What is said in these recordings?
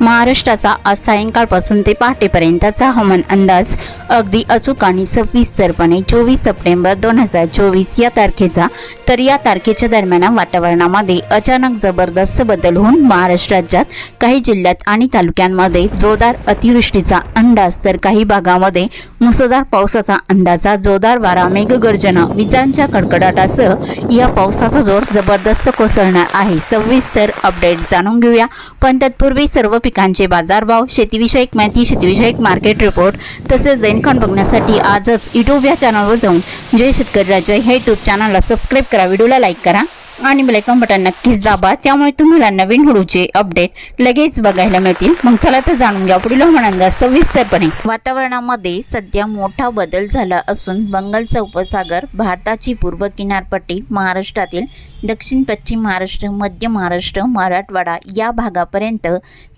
महाराष्ट्राचा आज सायंकाळपासून ते पहाटेपर्यंतचा हवामान अंदाज अगदी अचूक आणि सविस्तरपणे चोवीस सप्टेंबर दोन हजार चोवीस या तारखेचा. तर या तारखेच्या दरम्यान वातावरणामध्ये अचानक जबरदस्त बदल होऊन महाराष्ट्र राज्यात काही जिल्ह्यात आणि तालुक्यांमध्ये जोरदार अतिवृष्टीचा अंदाज तर काही भागामध्ये मुसळधार पावसाचा अंदाजा जोरदार वारा मेघगर्जना विजांच्या कडकडाटासह या पावसाचा जोर जबरदस्त कोसळणार आहे. सविस्तर अपडेट जाणून घेऊया. पण तत्पूर्वी सर्व पिकांचे बाजारभाव शेतीविषयक माहिती शेतीविषयक मार्केट रिपोर्ट तसेच दैनखान बघण्यासाठी आजच युट्यूब या चॅनलवर जाऊन जय शेतकरी राजा हे यूट्यूब चॅनलला सबस्क्राईब करा. व्हिडिओला लाईक करा. आणि बेलायकॉन बटन नक्कीच दाबा. त्यामुळे तुम्हाला नवीन हळूचे अपडेट लगेच बघायला मिळतील. मग चला तर जाणून घ्या पुढील हवामान सविस्तरपणे. वातावरणामध्ये सध्या मोठा बदल झाला असून बंगालचा उपसागर भारताची पूर्व किनारपट्टी महाराष्ट्रातील दक्षिण पश्चिम महाराष्ट्र मध्य महाराष्ट्र मराठवाडा या भागापर्यंत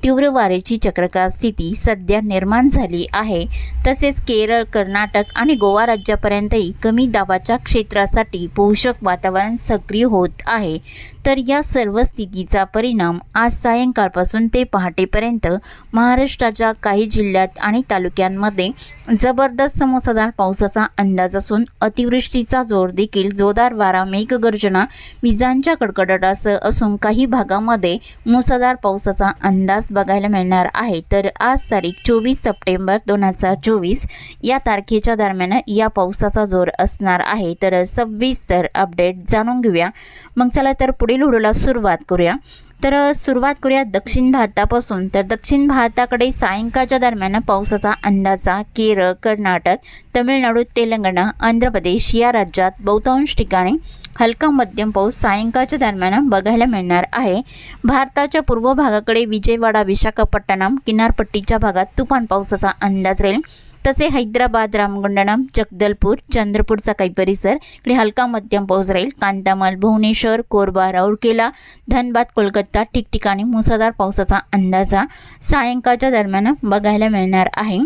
तीव्र वारेची चक्रकार स्थिती सध्या निर्माण झाली आहे. तसेच केरळ कर्नाटक आणि गोवा राज्यापर्यंतही कमी दाबाच्या क्षेत्रासाठी पोषक वातावरण सक्रिय होत आहे. तर या सर्व स्थितीचा परिणाम आज सायंकाळपासून ते पहाटेपर्यंत महाराष्ट्राच्या काही जिल्ह्यात आणि तालुक्यांमध्ये जबरदस्त मुसळधार पावसाचा अंदाज असून अतिवृष्टीचा जोर देखील जोरदार वारा मेघगर्जना विजांच्या कडकडाटासह असून काही भागामध्ये मुसळधार पावसाचा अंदाज बघायला मिळणार आहे. तर आज तारीख चोवीस सप्टेंबर दोन हजार चोवीस या तारखेच्या दरम्यान या पावसाचा जोर असणार आहे. तर सविस्तर अपडेट जाणून घेऊया. मग चला तर पुढील व्हिडिओला सुरुवात करूया. तर सुरुवात करूया दक्षिण भारतापासून. तर दक्षिण भारताकडे सायंकाळच्या दरम्यान पावसाचा अंदाजा केरळ कर्नाटक तमिळनाडू तेलंगणा आंध्र प्रदेश या राज्यात बहुतांश ठिकाणी हलका मध्यम पाऊस सायंकाळच्या दरम्यान बघायला मिळणार आहे. भारताच्या पूर्व भागाकडे विजयवाडा विशाखापट्टणम किनारपट्टीच्या भागात तुफान पावसाचा अंदाज राहील. तसे हैदराबाद रामगुंडणम जगदलपूर चंद्रपूरचा काही परिसर इकडे हलका मध्यम पाऊस राहील कांतामाल भुवनेश्वर कोरबा राऊरकेला धनबाद कोलकाता ठिकठिकाणी मुसळधार पावसाचा अंदाजा सायंकाळच्या दरम्यान बघायला मिळणार आहे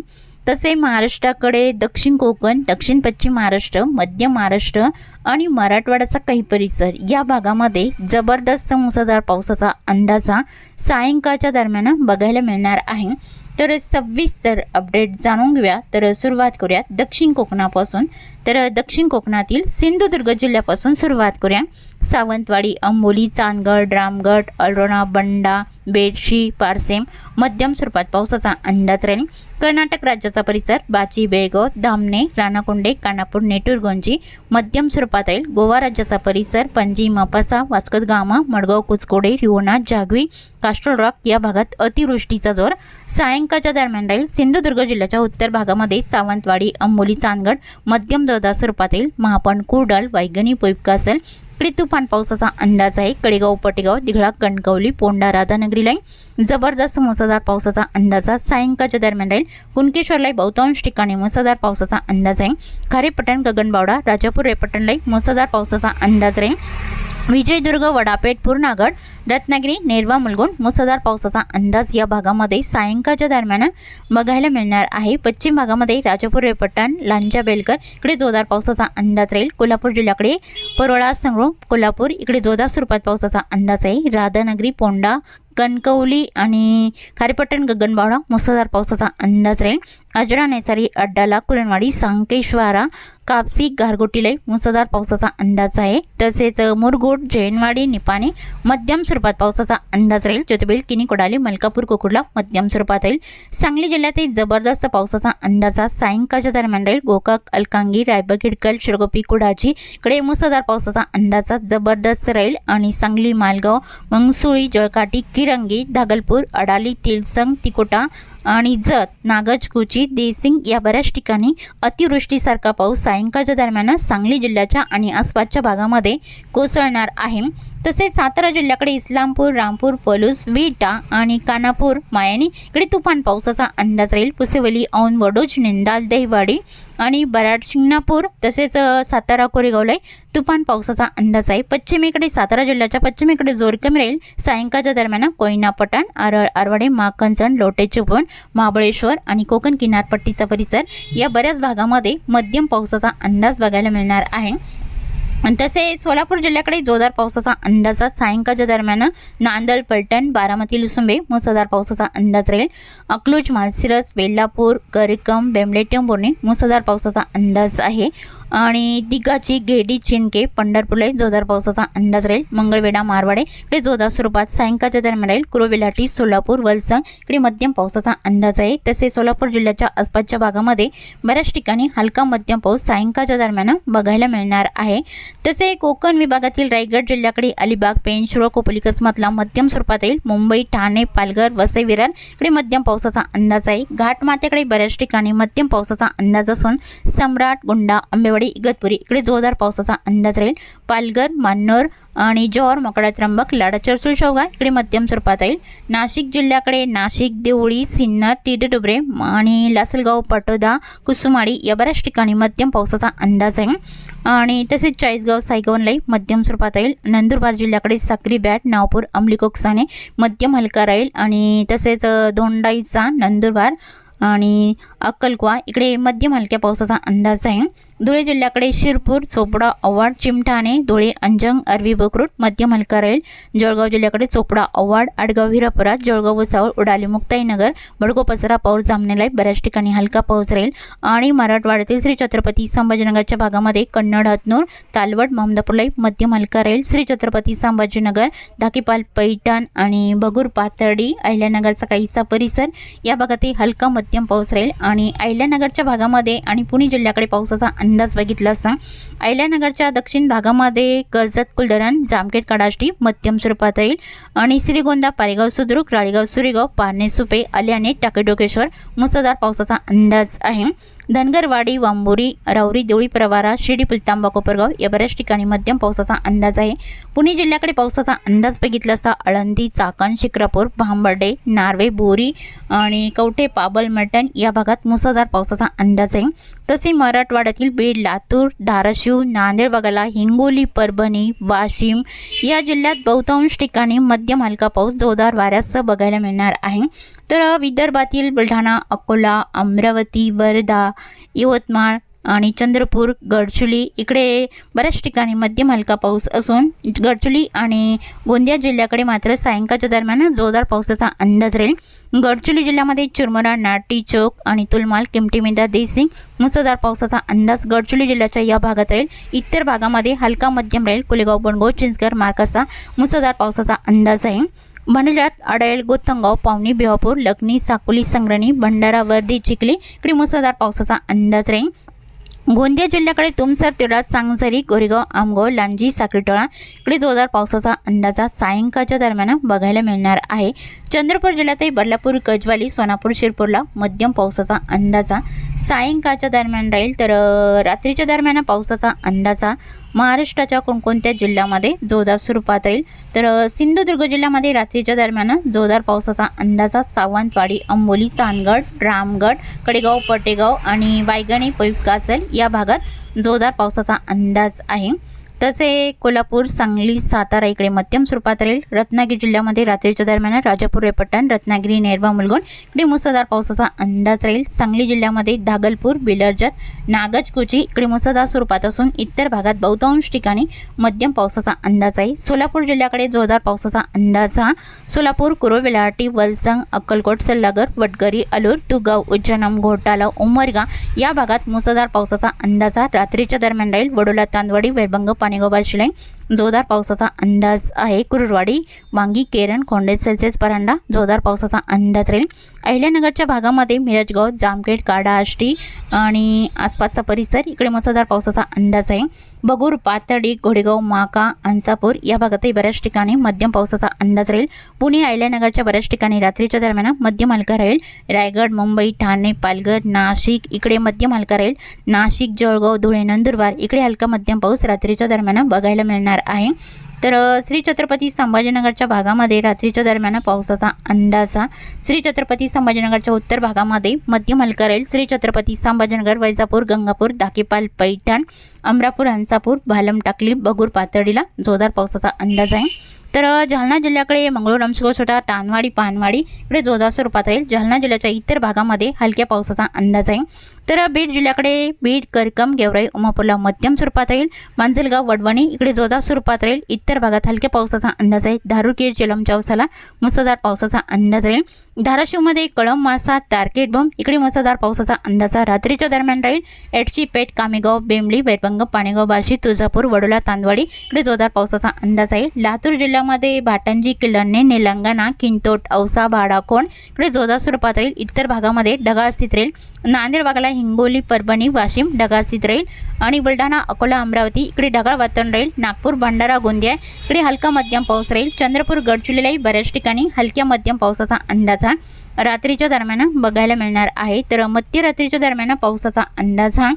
तसे महाराष्ट्राकडे दक्षिण कोकण दक्षिण पश्चिम महाराष्ट्र मध्य महाराष्ट्र आणि मराठवाड्याचा काही परिसर या भागामध्ये जबरदस्त मुसळधार पावसाचा अंदाजा सायंकाळच्या दरम्यान बघायला मिळणार आहे तर सविस्तर अपडेट जाणून घेऊया. तर सुरुवात करूया दक्षिण कोकणापासून. तर दक्षिण कोकणातील सिंधुदुर्ग जिल्ह्यापासून सुरुवात करूया. सावंतवाडी अंबोली चांदगड रामगड अरोणा बंडा बेडशी पारसेम मध्यम स्वरूपात पावसाचा अंदाज राहील. कर्नाटक राज्याचा परिसर बाची बेळगाव धामणे राणाकोंडे कानापूर नेटुरगोंजी मध्यम स्वरूपात राहील. गोवा राज्याचा परिसर पणजी मपासा वास्कोद गामा मडगाव कुचकोडे रिवणा जागवी कास्ट्रोल रॉक या भागात अतिवृष्टीचा जोर. सायंकाळच्या दरम्यान राहील सिंधुदुर्ग जिल्ह्याच्या उत्तर भागामध्ये सावंतवाडी अंबोली चांदगड मध्यम जोरदार स्वरूपात येईल महापण कुर्डल वैगणी पोईपकासल इकडे तुफान पावसाचा अंदाज आहे. कडेगाव पटेगाव दिघळा कणकवली पोंडा राधानगरी लाईन जबरदस्त मुसळधार पावसाचा अंदाज आहे. सायंकाळच्या दरम्यान राहील कुणकेश्वरला बहुतांश ठिकाणी मुसळधार पावसाचा अंदाज आहे. खारेपटण गगनबावडा राजापूर रेपटणला मुसळधार पावसाचा अंदाज राहील. विजयदुर्ग वडापेठ पूर्णागड रत्नागिरी नेरवा मुलगुण मुसळधार पावसाचा अंदाज या भागामध्ये सायंकाळच्या दरम्यान बघायला मिळणार आहे. पश्चिम भागामध्ये राजापूर रेपट्टण लांजा बेलकर इकडे जोरदार पावसाचा अंदाज राहील. कोल्हापूर जिल्ह्याकडे परोळा संगरूळ कोल्हापूर इकडे जोरदार स्वरूपात पावसाचा अंदाज आहे. राधानगरी पोंडा कणकवली आणि खारेपट्टण गगनबावडा मुसळधार पावसाचा अंदाज राहील. अजरा नेसारी अड्डाला कुरणवाडी सांकेश्वारा कापसी गारगोटीला मुसळधार पावसाचा अंदाज आहे. तसेच मुरगुड जैनवाडी निपाणी मध्यम स्वरूपात पावसाचा अंदाज राहील. ज्योतिबेल किनी कोडाली मलकापूर कोकुडला मध्यम स्वरूपात राहील. सांगली जिल्ह्यातही जबरदस्त पावसाचा अंदाजा सायंकाळच्या दरम्यान राहील. गोकाक अलकांगी रायबा हिडकल शिरगोपी कुडाची कडे मुसळधार पावसाचा अंदाज जबरदस्त राहील. आणि सांगली मालगाव मंगसुळी जळकाटी किरंगी धागलपूर अडाली तिलसंग तिकोटा आणि जत नागजकुची देसिंग या बऱ्याच ठिकाणी अतिवृष्टीसारखा पाऊस सायंकाळच्या दरम्यान सांगली जिल्ह्याच्या आणि आसपासच्या भागामध्ये कोसळणार आहे. तसेच सातारा जिल्ह्याकडे इस्लामपूर रामपूर पलूस विटा आणि कानापूर मायानी इकडे तुफान पावसाचा अंदाज राहील. पुसेवली औन वडोज निंदाल दहिवाडी आणि बराड शिंगणापूर तसेच सातारा कोरेगावला तुफान पावसाचा अंदाज आहे. पश्चिमेकडे सातारा जिल्ह्याच्या पश्चिमेकडे जोर कमी राहील सायंकाळच्या दरम्यान कोयना पठाण आरळ आरवाडे माकंचण लोटे चिपळूण महाबळेश्वर आणि कोकण किनारपट्टीचा परिसर या बऱ्याच भागामध्ये मध्यम पावसाचा अंदाज बघायला मिळणार आहे. तसे सोलापूर जिल्ह्याकडे जोरदार पावसाचा अंदाज सायंकाळच्या दरम्यान नांदल पलटण बारामती लुसुंबे मुसळधार पावसाचा अंदाज राहील. अकलूज मालसिरस बेल्लापूर करिकम बेमलेटम बोर्णे मुसळधार पावसाचा अंदाज आहे. आणि दिगाची गेडी चिनके पंढरपूरला जोरदार पावसाचा अंदाज राहील. मंगळवेढा मारवाडे इकडे जोरदार स्वरूपात सायंकाळच्या दरम्यान राहील. कुरुविलाटी सोलापूर वलसंग इकडे मध्यम पावसाचा अंदाज आहे. तसे सोलापूर जिल्ह्याच्या आसपासच्या भागामध्ये बऱ्याच ठिकाणी हलका मध्यम पाऊस सायंकाळच्या दरम्यान बघायला मिळणार आहे. तसे कोकण विभागातील रायगड जिल्ह्याकडे अलिबाग पेण कोपलिकसमधला कोपली मध्यम स्वरूपात येईल. मुंबई ठाणे पालघर वसई विरार इकडे मध्यम पावसाचा अंदाज आहे. घाटमाथ्याकडे बऱ्याच ठिकाणी मध्यम पावसाचा अंदाज असून सम्राट गुंडा आंबेवाडी इगतपुरी इकडे जोरदार पावसाचा अंदाज राहील. पालघर मान्नोर आणि जोहर मोकळा त्र्यंबक लाडा चरसूळ शेवगा. इकडे मध्यम स्वरूपात येईल नाशिक जिल्ह्याकडे नाशिक देवळी सिन्नर तिडडुबरे आणि लासलगाव पाटोदा कुसुमाडी या बऱ्याच ठिकाणी मध्यम पावसाचा अंदाज आहे आणि तसेच चाळीसगाव सायगवनलाही मध्यम स्वरूपात येईल नंदुरबार जिल्ह्याकडे साक्री बॅट नावपूर अंमली कोकसाने मध्यम हलका राहील. आणि तसेच धोंडाईचा नंदुरबार आणि अक्कलकुवा. इकडे मध्यम हलक्या पावसाचा अंदाज आहे धुळे जिल्ह्याकडे शिरपूर चोपडा अव्वाड चिमठाणे धुळे अंजंग अरवी बकरूट मध्य हलका राहील जळगाव जिल्ह्याकडे चोपडा अव्वाड आडगाव हिरापुरा जळगाव वसावळ उडाली मुक्ताईनगर बडगो पसरा पाऊस जामनेला बऱ्याच ठिकाणी हलका पाऊस राहील. आणि मराठवाड्यातील श्री छत्रपती संभाजीनगरच्या भागामध्ये कन्नड हतनूर तालवड ममदापूरलाही मध्यम हलका राहील श्री छत्रपती संभाजीनगर धाकीपाल पैठण आणि बगूर पाथर्डी अहिल्यानगरचा काहीसा परिसर या भागातही हलका मध्यम पाऊस राहील. आणि अहिल्यानगरच्या भागामध्ये आणि पुणे जिल्ह्याकडे पावसाचा अंदाज बघितला असता अहिल्यानगरच्या दक्षिण भागामध्ये कर्जत कुलधरण जामखेड काडाष्टी मध्यम स्वरूपात राहील आणि श्रीगोंदा पारेगाव सुद्रुक राळेगाव सुरेगाव पारणे सुपे आल्याने टाकेडोकेश्वर मुसळधार पावसाचा अंदाज आहे. धनगरवाडी वांबोरी राऊरी देवळी प्रवारा शिर्डी पुलतांबा कोपरगाव या बऱ्याच ठिकाणी मध्यम पावसाचा अंदाज आहे. पुणे जिल्ह्याकडे पावसाचा अंदाज बघितला असता आळंदी चाकण शिक्रापूर भांबर्डे नार्वे बोरी आणि कवठे पाबल मटण या भागात मुसळधार पावसाचा अंदाज आहे. तसे मराठवाड्यातील बीड लातूर धाराशिव नांदेड भागाला हिंगोली परभणी वाशिम या जिल्ह्यात बहुतांश ठिकाणी मध्यम हलका पाऊस जोरदार वाऱ्यासह बघायला मिळणार आहे. तर विदर्भातील बुलढाणा अकोला अमरावती वर्धा यवतमाळ आणि चंद्रपूर गडचुली इकडे बऱ्याच ठिकाणी मध्यम हलका पाऊस असून गडचुली आणि गोंदिया जिल्ह्याकडे मात्र सायंकाळच्या दरम्यान जोरदार पावसाचा अंदाज राहील. गडचुली जिल्ह्यामध्ये चुरमुरा नाटी चौक आणि तुलमाल किमटीमेदा देसिंग मुसळधार पावसाचा अंदाज गडचुली जिल्ह्याच्या या भागात राहील. इतर भागामध्ये हलका मध्यम राहील. कुलेगाव बनगाव चिंचगर मार्कासा मुसळधार पावसाचा अंदाज आहे. भांडल्यात अडयल गोतंगाव पावणी बिहापूर लखनी साकोली संग्रणी भंडारा वर्धी चिखली इकडे मुसळधार पावसाचा अंदाज राहील. गोंदिया जिल्ह्याकडे तुमसर तिराड सांगसरी गोरेगाव आमगाव लांजी साखरीटोळा इकडे जोरदार पावसाचा अंदाजा सायंकाळच्या दरम्यान बघायला मिळणार आहे. चंद्रपूर जिल्ह्यातही बदलापूर गजवाली सोनापूर शिरपूरला मध्यम पावसाचा अंदाजा. सायंकाळच्या दरम्यान राहील तर रात्रीच्या दरम्यान पावसाचा अंदाजा. महाराष्ट्राच्या कोणकोणत्या जिल्ह्यामध्ये जोरदार स्वरूपात राहील तर सिंधुदुर्ग जिल्ह्यामध्ये रात्रीच्या दरम्यान जोरदार पावसाचा अंदाजा. सावंतवाडी अंबोली चांदगड रामगड कडेगाव पटेगाव आणि वायगणी पैकाचल या भागात जोरदार पावसाचा अंदाज आहे. तसे कोल्हापूर सांगली सातारा इकडे मध्यम स्वरूपात राहील रत्नागिरी जिल्ह्यामध्ये रात्रीच्या दरम्यान राजापूर रेपट्टण रत्नागिरी नेरवा मुलगुण इकडे मुसळधार पावसाचा अंदाज राहील. सांगली जिल्ह्यामध्ये धागलपूर बिलर्जत नागजकोची इकडे मुसळधार स्वरूपात असून इतर भागात बहुतांश ठिकाणी मध्यम पावसाचा अंदाज आहे. सोलापूर जिल्ह्याकडे जोरदार पावसाचा अंदाज हा. सोलापूर कुरोबेलाटी वलसंग अक्कलकोट सल्लागर वटगरी अलूर तुगाव उज्जैनम घोटाला उमरगा या भागात मुसळधार पावसाचा अंदाज हा. रात्रीच्या दरम्यान राहील. वडोला तांदवाडी वैभंग पाणीगोपाल बालशिलाई जोरदार पावसाचा अंदाज आहे. कुरुरवाडी वांगी केरण खोंडे सेल्सिअस परांडा. जोरदार पावसाचा अंदाज राहील. अहिल्यानगरच्या भागामध्ये मिरजगाव जामखेड काडा आष्टी आणि आसपासचा परिसर इकडे मुसळधार पावसाचा अंदाज आहे. बगूर पातळी घोडेगाव माका अंसापूर या भागातही बऱ्याच ठिकाणी मध्यम पावसाचा अंदाज राहील. पुणे अहिल्यानगरच्या बऱ्याच ठिकाणी रात्रीच्या दरम्यान मध्यम हलका राहील. रायगड मुंबई ठाणे पालघर नाशिक इकडे मध्यम हलका राहील. नाशिक जळगाव धुळे नंदुरबार इकडे हलका मध्यम पाऊस रात्रीच्या दरम्यान बघायला मिळणार आहे. तर श्री छत्रपती संभाजीनगरच्या भागामध्ये रात्रीच्या दरम्यान पावसाचा अंदाजा. श्री छत्रपती संभाजीनगरच्या उत्तर भागामध्ये मध्यम हलका राहील. श्री छत्रपती संभाजीनगर वैजापूर गंगापूर दाकेपाल पैठण अमरापूर हंसापूर भालम टाकली बगूर पातळीला जोरदार पावसाचा अंदाज आहे. तर जालना जिल्ह्याकडे मंगळूर अमसकोसोटा टानवाडी पानवाडी इकडे जोरदार स्वरूपात राहील. जालना जिल्ह्याच्या इतर भागामध्ये हलक्या पावसाचा अंदाज आहे. तर बीड जिल्ह्याकडे बीड करकम गेवराई उमापूरला मध्यम स्वरूपात राहील. मांजलगाव वडवणी इकडे जोरदार स्वरूपात राहील. इतर भागात हलक्या पावसाचा अंदाज आहे. धारूरगीर जलम चौसाला मुसळधार पावसाचा अंदाज राहील. धाराशिवमध्ये कळम मासा तारकेट बम इकडे मुसळधार पावसाचा अंदाज रात्रीच्या दरम्यान राहील. एडची पेठ कामेगाव बेंबळी वैरभंग पाणेगाव बार्शी तुळजापूर वडोला तांदवाडी इकडे जोरदार पावसाचा अंदाज आहे. लातूर जिल्ह्यामध्ये भाटंजी किल्लणे निलंगणा किंतोट औसा भाडाकोण इकडे जोरदार स्वरूपात राहील. इतर भागामध्ये ढगाळ स्थित राहील. नांदेड भागाला हिंगोली परभणी वाशिम ढगास्थित राहील आणि बुलढाणा अकोला अमरावती इकडे ढगाळ वातावरण राहील. नागपूर भंडारा गोंदिया इकडे हलका मध्यम पाऊस राहील. चंद्रपूर गडचिरोलीलाही बऱ्याच ठिकाणी हलक्या मध्यम पावसाचा अंदाज हा रात्रीच्या दरम्यान बघायला मिळणार आहे. तर मध्यरात्रीच्या दरम्यान पावसाचा अंदाज हा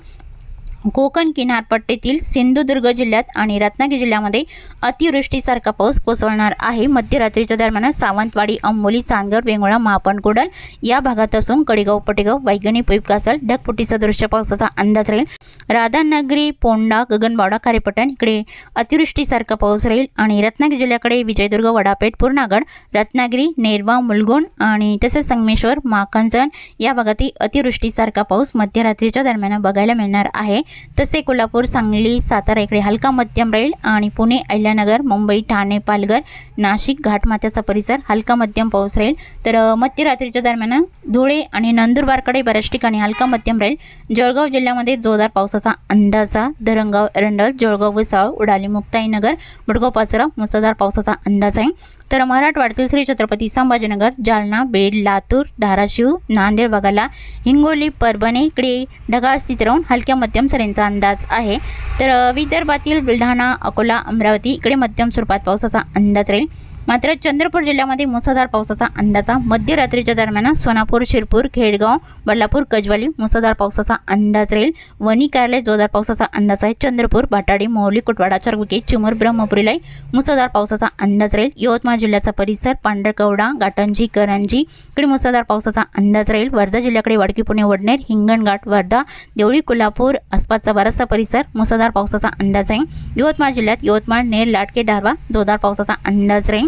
कोकण किनारपट्टीतील सिंधुदुर्ग जिल्ह्यात आणि रत्नागिरी जिल्ह्यामध्ये अतिवृष्टीसारखा पाऊस कोसळणार आहे. मध्यरात्रीच्या दरम्यान सावंतवाडी अंबोली चांदगड वेंगुळा मापण कुडल या भागात असून कडेगाव पटेगाव वैगणी पिपकासल ढगपुटीचा दृश्य पावसाचा अंदाज राहील. राधानगरी पोंडा गगनबावडा खारेपटण इकडे अतिवृष्टीसारखा पाऊस राहील आणि रत्नागिरी जिल्ह्याकडे विजयदुर्ग वडापेठ पूर्णागड रत्नागिरी नेरवा मुलगुण आणि तसेच संगमेश्वर माखंजण या भागातील अतिवृष्टीसारखा पाऊस मध्यरात्रीच्या दरम्यान बघायला मिळणार आहे. तसे कोल्हापूर सांगली सातारा इकडे हलका मध्यम राहील आणि पुणे अहिल्यानगर मुंबई ठाणे पालघर नाशिक घाटमाथ्याचा परिसर हलका मध्यम पाऊस राहील. तर मध्यरात्रीच्या दरम्यान धुळे आणि नंदुरबारकडे बऱ्याच ठिकाणी हलका मध्यम राहील जळगाव जिल्ह्यामध्ये जोरदार पावसाचा अंदाजा दरंगाव एरंडल जळगाव विसाळ उडाली मुक्ताईनगर मुडगाव पाचरा मुसळधार पावसाचा अंदाज आहे. तर मराठवाड्यातील श्री छत्रपती संभाजीनगर जालना बीड लातूर धाराशिव नांदेड भागाला हिंगोली परभणी इकडे ढगाळ स्थित राहून हलक्या मध्यम सरींचा अंदाज आहे. तर विदर्भातील बुलढाणा अकोला अमरावती इकडे मध्यम स्वरूपात पावसाचा अंदाज राहील. मात्र चंद्रपूर जिल्ह्यामध्ये मुसळधार पावसाचा अंदाजा. मध्यरात्रीच्या दरम्यान सोनापूर शिरपूर खेडगाव बल्लापूर कजवाली मुसळधार पावसाचा अंदाज राहील. वणी कार्यालय जोरदार पावसाचा अंदाज आहे. चंद्रपूर बाटाडी मोहली कुटवाडा चरगुके चिमूर ब्रह्मपुरीला मुसळधार पावसाचा अंदाज राहील. यवतमाळ जिल्ह्याचा परिसर पांढरकवडा गाटंजी करंजी इकडे मुसळधार पावसाचा अंदाज राहील. वर्धा जिल्ह्याकडे वाडकी पुणे वडनेर हिंगणघाट वर्धा देवळी कोल्हापूर आसपासचा बराचसा परिसर मुसळधार पावसाचा अंदाज आहे. यवतमाळ जिल्ह्यात यवतमाळ नेर लाटके डारवा जोरदार पावसाचा अंदाज राहील.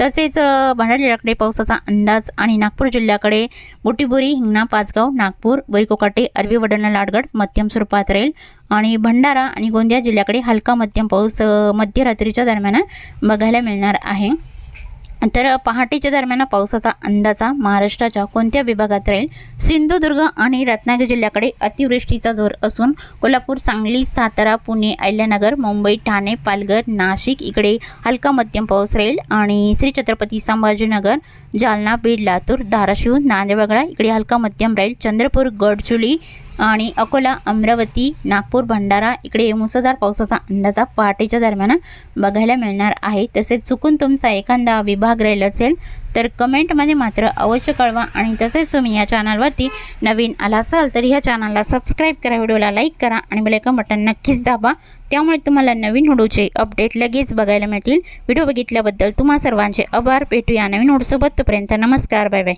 तसेच भंडारी जिल्ह्याकडे पावसाचा अंदाज आणि नागपूर जिल्ह्याकडे बुटीबुरी हिंगणा पाचगाव नागपूर वैकोकाटे अरबी वडलना लाडगड मध्यम स्वरूपात राहील. आणि भंडारा आणि गोंदिया जिल्ह्याकडे हलका मध्यम पाऊस मध्यरात्रीच्या दरम्यान बघायला मिळणार आहे. तर पहाटेच्या दरम्यान पावसाचा अंदाजा महाराष्ट्राच्या कोणत्या विभागात राहील? सिंधुदुर्ग आणि रत्नागिरी जिल्ह्याकडे अतिवृष्टीचा जोर असून कोल्हापूर सांगली सातारा पुणे अहिल्यानगर मुंबई ठाणे पालघर नाशिक इकडे हलका मध्यम पाऊस राहील आणि श्री छत्रपती संभाजीनगर जालना बीड लातूर धाराशिव नांदेवगडा इकडे हलका मध्यम राहील. चंद्रपूर गडचुली आणि अकोला अमरावती नागपूर भंडारा इकडे मुसळधार पावसाचा अंदाजा पहाटेच्या दरम्यान बघायला मिळणार आहे. तसेच चुकून तुमचा एखादा विभाग राहील असेल तर कमेंटमध्ये मात्र अवश्य कळवा आणि तसेच तुम्ही या चॅनलवरती नवीन आला असाल तर ह्या चॅनलला सबस्क्राईब करा व्हिडिओला लाईक करा आणि बेलायकन बटन नक्कीच दाबा. त्यामुळे तुम्हाला नवीन व्हिडिओचे अपडेट लगेच बघायला मिळतील. व्हिडिओ बघितल्याबद्दल तुम्हा सर्वांचे आभार. भेटूया नवीन व्हिडिओसोबत. तोपर्यंत नमस्कार. Bye bye.